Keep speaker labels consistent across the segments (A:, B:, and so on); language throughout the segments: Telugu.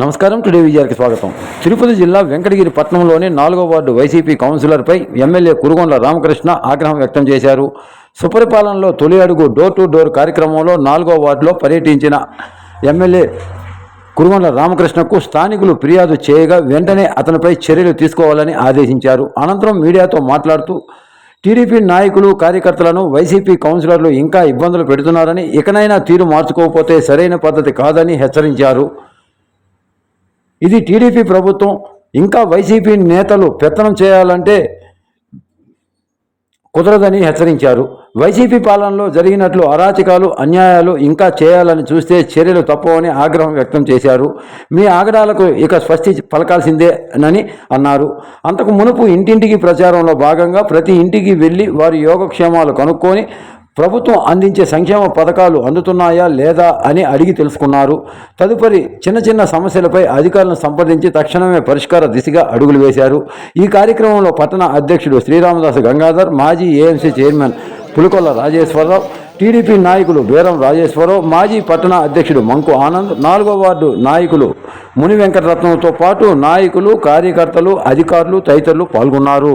A: నమస్కారం టుడే విజయానికి స్వాగతం. తిరుపతి జిల్లా వెంకటగిరి పట్టణంలోని నాలుగో వార్డు వైసీపీ కౌన్సిలర్పై ఎమ్మెల్యే కురుగొండ్ల రామకృష్ణ ఆగ్రహం వ్యక్తం చేశారు. సుపరిపాలనలో తొలి అడుగు డోర్ టు డోర్ కార్యక్రమంలో నాలుగో వార్డులో పర్యటించిన ఎమ్మెల్యే కురుగొండ్ల రామకృష్ణకు స్థానికులు ఫిర్యాదు చేయగా వెంటనే అతనిపై చర్యలు తీసుకోవాలని ఆదేశించారు. అనంతరం మీడియాతో మాట్లాడుతూ టీడీపీ నాయకులు కార్యకర్తలను వైసీపీ కౌన్సిలర్లు ఇంకా ఇబ్బందులు పెడుతున్నారని ఇకనైనా తీరు మార్చుకోకపోతే సరైన పద్ధతి కాదని హెచ్చరించారు. ఇది టీడీపీ ప్రభుత్వం ఇంకా వైసీపీ నేతలు పెత్తనం చేయాలంటే కుదరదని హెచ్చరించారు. వైసీపీ పాలనలో జరిగినట్లు అరాచకాలు అన్యాయాలు ఇంకా చేయాలని చూస్తే చర్యలు తప్పవని ఆగ్రహం వ్యక్తం చేశారు. మీ ఆగ్రహాలకు ఇక స్వస్తి పలకాల్సిందేనని అన్నారు. అంతకు మునుపు ఇంటింటికి ప్రచారంలో భాగంగా ప్రతి ఇంటికి వెళ్ళి వారి యోగక్షేమాలు కనుక్కొని ప్రభుత్వం అందించే సంక్షేమ పథకాలు అందుతున్నాయా లేదా అని అడిగి తెలుసుకున్నారు. తదుపరి చిన్న చిన్న సమస్యలపై అధికారులను సంప్రదించి తక్షణమే పరిష్కార దిశగా అడుగులు వేశారు. ఈ కార్యక్రమంలో పట్టణ అధ్యక్షుడు శ్రీరామదాసు గంగాధర్ మాజీ AMC chairman Pulikolla Rajeswararao TDP నాయకులు బేరం రాజేశ్వరరావు మాజీ పట్టణ అధ్యక్షుడు మంకు ఆనంద్ నాలుగో వార్డు నాయకులు ముని వెంకటరత్నంతో పాటు నాయకులు కార్యకర్తలు అధికారులు తదితరులు పాల్గొన్నారు.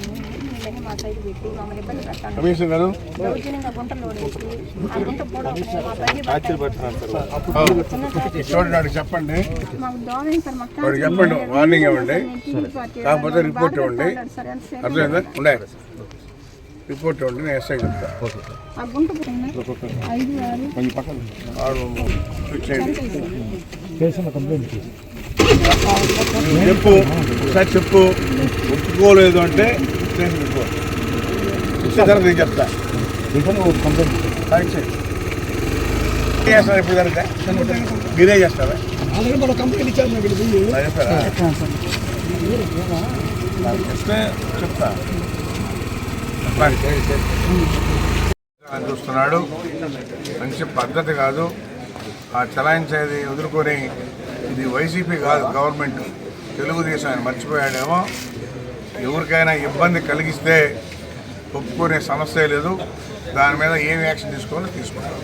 B: మా సైడ్ పెట్టి మమ్మల్ని ఇబ్బంది దౌర్జన్యంగా గుంటలు ఆ గుంట మా
C: చూడండి వాడికి చెప్పండి.
B: మాకు దోమైంది సార్ మాకు
C: వాడికి చెప్పండి వార్నింగ్ ఇవ్వండి. కాకపోతే రిపోర్ట్ ఇవ్వండి. అర్థమైందా? ఉండే. రిపోర్ట్ ఇవ్వండి నేను ఎస్ఐ చెప్తా.
B: ఆ గుంట పోయినా ఐదు ఆరు
C: కొంచెం పక్కన. ఆరు స్విచ్ చేయండి. చెప్పు. ఒకసారి చెప్పు. ఒప్పుకోలేదు అంటే స్టేషన్ రిపోర్ట్ ఇచ్చే తర్వాత నేను చెప్తా కరెక్ట్ చేస్తారు కనుక మీరే చేస్తారా
D: కంపెనీ ఇచ్చారు
C: చెప్తే చెప్తా చూస్తున్నాడు. మంచి పద్ధతి కాదు. ఆ చలాయించేది వదులుకొని ఇది వైసీపీ కాదు గవర్నమెంట్. తెలుగుదేశం ఆయన మర్చిపోయాడేమో. ఎవరికైనా ఇబ్బంది కలిగిస్తే ఒప్పుకునే సమస్య లేదు. దాని మీద ఏం యాక్షన్ తీసుకోవాలో తీసుకుంటాం.